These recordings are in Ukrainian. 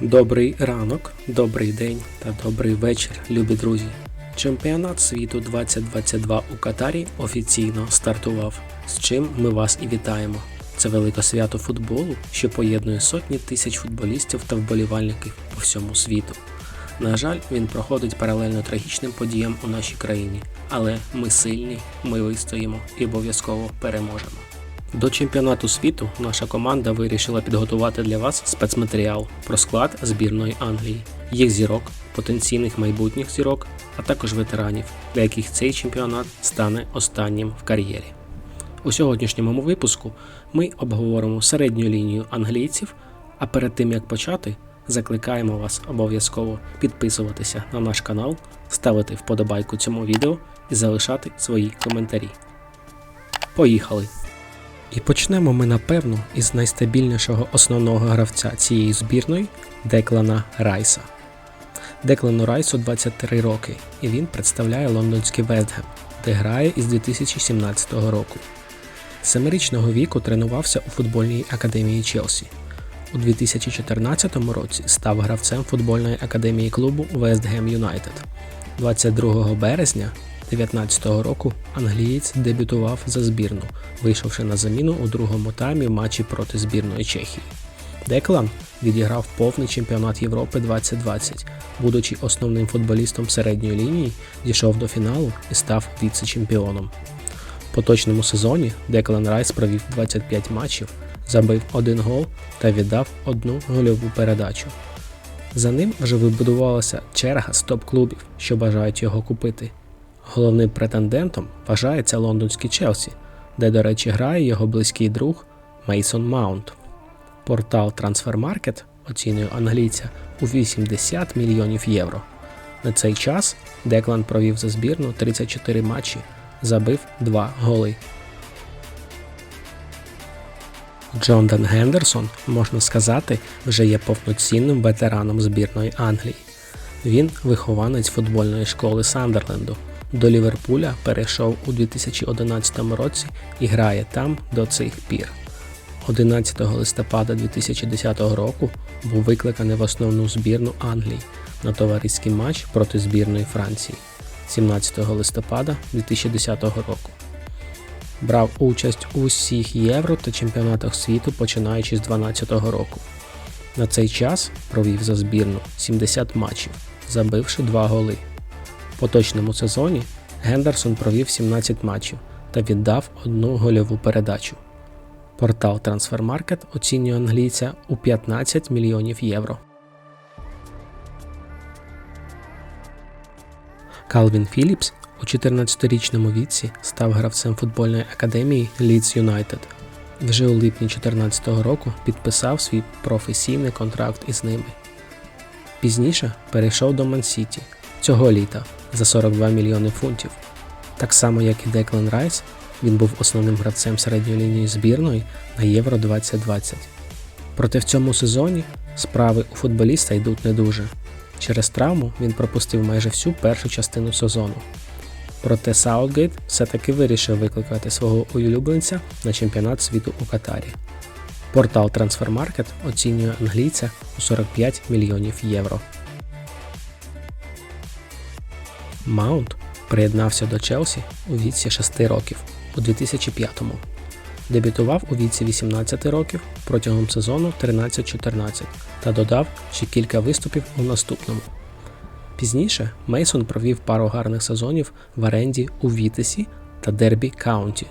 Добрий ранок, добрий день та добрий вечір, любі друзі. Чемпіонат світу 2022 у Катарі офіційно стартував, з чим ми вас і вітаємо. Це велике свято футболу, що поєднує сотні тисяч футболістів та вболівальників по всьому світу. На жаль, він проходить паралельно трагічним подіям у нашій країні, але ми сильні, ми вистоїмо і обов'язково переможемо. До чемпіонату світу наша команда вирішила підготувати для вас спецматеріал про склад збірної Англії, їх зірок, потенційних майбутніх зірок, а також ветеранів, для яких цей чемпіонат стане останнім в кар'єрі. У сьогоднішньому випуску ми обговоримо середню лінію англійців, а перед тим як почати, закликаємо вас обов'язково підписуватися на наш канал, ставити вподобайку цьому відео і залишати свої коментарі. Поїхали! І почнемо ми напевно із найстабільнішого основного гравця цієї збірної Деклана Райса. Деклану Райсу 23 роки, і він представляє лондонський Вестгем, де грає із 2017 року. Семирічного віку тренувався у футбольній академії Челсі. У 2014 році став гравцем футбольної академії клубу Ham United. 22 березня 2019 року англієць дебютував за збірну, вийшовши на заміну у другому таймі матчі проти збірної Чехії. Деклан відіграв повний чемпіонат Європи 2020, будучи основним футболістом середньої лінії, дійшов до фіналу і став віце-чемпіоном. В поточному сезоні Деклан Райс провів 25 матчів, забив один гол та віддав одну гольову передачу. За ним вже вибудувалася черга з топ-клубів, що бажають його купити. Головним претендентом вважається лондонський Челсі, де, до речі, грає його близький друг Мейсон Маунт. Портал Transfermarkt оцінює англійця у 80 мільйонів євро. На цей час Деклан провів за збірну 34 матчі, забив 2 голи. Джондан Гендерсон, можна сказати, вже є повноцінним ветераном збірної Англії. Він вихованець футбольної школи Сандерленду. До Ліверпуля перейшов у 2011 році і грає там до цих пір. 11 листопада 2010 року був викликаний в основну збірну Англії на товариський матч проти збірної Франції 17 листопада 2010 року. Брав участь у всіх євро та чемпіонатах світу починаючи з 2012 року. На цей час провів за збірну 70 матчів, забивши 2 голи. В поточному сезоні Гендерсон провів 17 матчів та віддав одну гольову передачу. Портал Transfermarkt оцінює англійця у 15 мільйонів євро. Калвін Філіпс у 14-річному віці став гравцем футбольної академії Leeds United. Вже у липні 2014 року підписав свій професійний контракт із ними. Пізніше перейшов до Ман-Сіті цього літа за 42 мільйони фунтів. Так само, як і Деклан Райс, він був основним гравцем середньої лінії збірної на Євро 2020. Проте в цьому сезоні справи у футболіста йдуть не дуже. Через травму він пропустив майже всю першу частину сезону. Проте Саутгейт все-таки вирішив викликати свого улюбленця на чемпіонат світу у Катарі. Портал Transfermarkt оцінює англійця у 45 мільйонів євро. Маунт приєднався до Челсі у віці 6 років у 2005-му. Дебютував у віці 18 років протягом сезону 13-14 та додав ще кілька виступів у наступному. Пізніше Мейсон провів пару гарних сезонів в оренді у Вітесі та Дербі Каунті.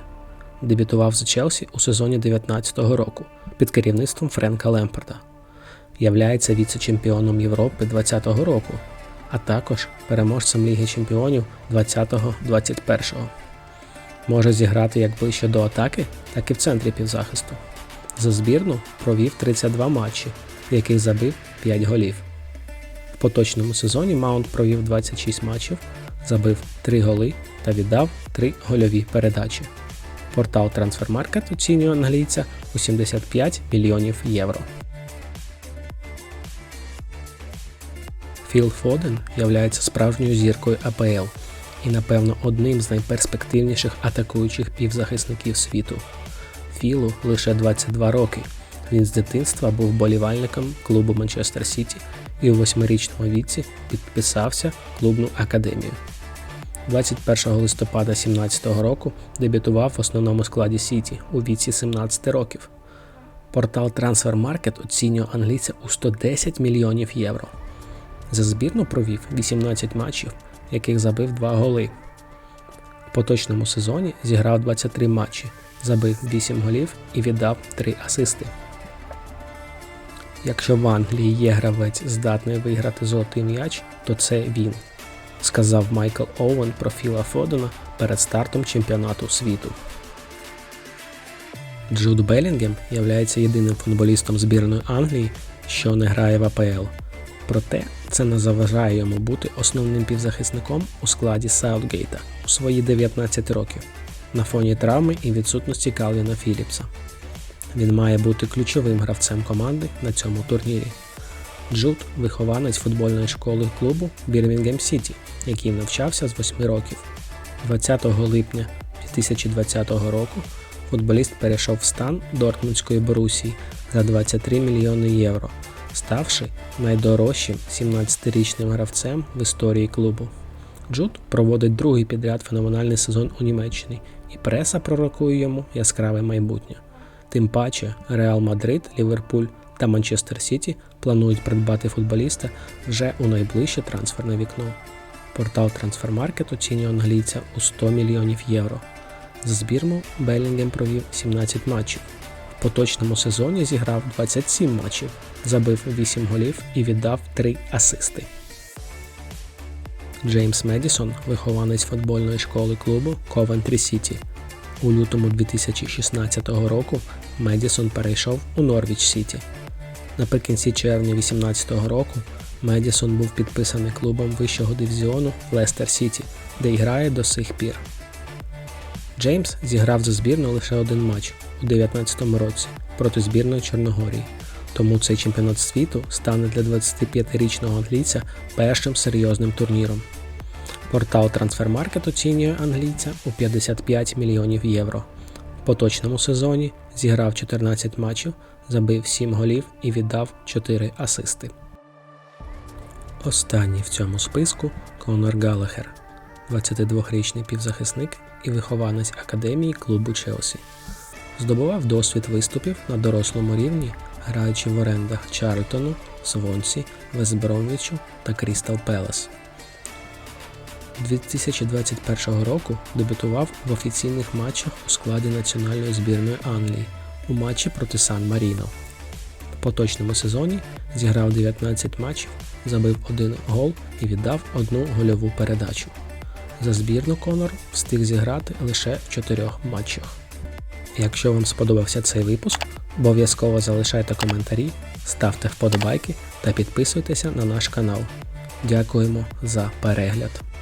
Дебютував за Челсі у сезоні 19-го року під керівництвом Френка Лемпарда. Являється віце-чемпіоном Європи 20-го року, а також переможцем Ліги Чемпіонів 20-21. Може зіграти як ближче до атаки, так і в центрі півзахисту. За збірну провів 32 матчі, в яких забив 5 голів. В поточному сезоні Маунт провів 26 матчів, забив 3 голи та віддав 3 гольові передачі. Портал Transfermarkt оцінює англійця у 75 мільйонів євро. Філ Фоден являється справжньою зіркою АПЛ і, напевно, одним з найперспективніших атакуючих півзахисників світу. Філу лише 22 роки. Він з дитинства був болівальником клубу Манчестер Сіті і у восьмирічному віці підписався клубну академію. 21 листопада 2017 року дебютував в основному складі Сіті у віці 17 років. Портал Transfermarkt оцінює англійця у 110 мільйонів євро. За збірну провів 18 матчів, яких забив 2 голи. В поточному сезоні зіграв 23 матчі, забив 8 голів і віддав 3 асисти. Якщо в Англії є гравець здатний виграти золотий м'яч, то це він, сказав Майкл Оуен про Філа Фодена перед стартом чемпіонату світу. Джуд Белінгем являється єдиним футболістом збірної Англії, що не грає в АПЛ. Проте це не заважає йому бути основним півзахисником у складі Саутгейта у свої 19 років на фоні травми і відсутності Калвіна Філіпса. Він має бути ключовим гравцем команди на цьому турнірі. Джуд вихованець футбольної школи клубу Бірмінгем Сіті, який навчався з 8 років. 20 липня 2020 року футболіст перейшов в стан Дортмундської Борусії за 23 мільйони євро, ставши найдорожчим 17-річним гравцем в історії клубу. Джуд проводить другий підряд феноменальний сезон у Німеччині, і преса пророкує йому яскраве майбутнє. Тим паче Реал Мадрид, Ліверпуль та Манчестер Сіті планують придбати футболіста вже у найближче трансферне вікно. Портал Transfermarkt оцінює англійця у 100 мільйонів євро. За збірну Белінгем провів 17 матчів. Поточному сезоні зіграв 27 матчів, забив 8 голів і віддав 3 асисти. Джеймс Медісон, вихованець футбольної школи клубу Coventry City. У лютому 2016 року Медісон перейшов у Норвіч Сіті. Наприкінці червня 2018 року Медісон був підписаний клубом вищого дивізіону Лестер Сіті, де грає до сих пір. Джеймс зіграв за збірну лише один матч у 2019 році проти збірної Чорногорії, тому цей чемпіонат світу стане для 25-річного англійця першим серйозним турніром. Портал Transfermarkt оцінює англійця у 55 мільйонів євро. В поточному сезоні зіграв 14 матчів, забив 7 голів і віддав 4 асисти. Останній в цьому списку Конор Галахер, 22-річний півзахисник і вихованець академії клубу Челсі. Здобував досвід виступів на дорослому рівні, граючи в орендах Чарльтону, Свонсі, Вестбромвічу та Крістал Пелес. 2021 року дебютував в офіційних матчах у складі національної збірної Англії у матчі проти Сан Маріно. В поточному сезоні зіграв 19 матчів, забив один гол і віддав одну гольову передачу. За збірну Конор встиг зіграти лише в чотирьох матчах. Якщо вам сподобався цей випуск, обов'язково залишайте коментарі, ставте вподобайки та підписуйтеся на наш канал. Дякуємо за перегляд!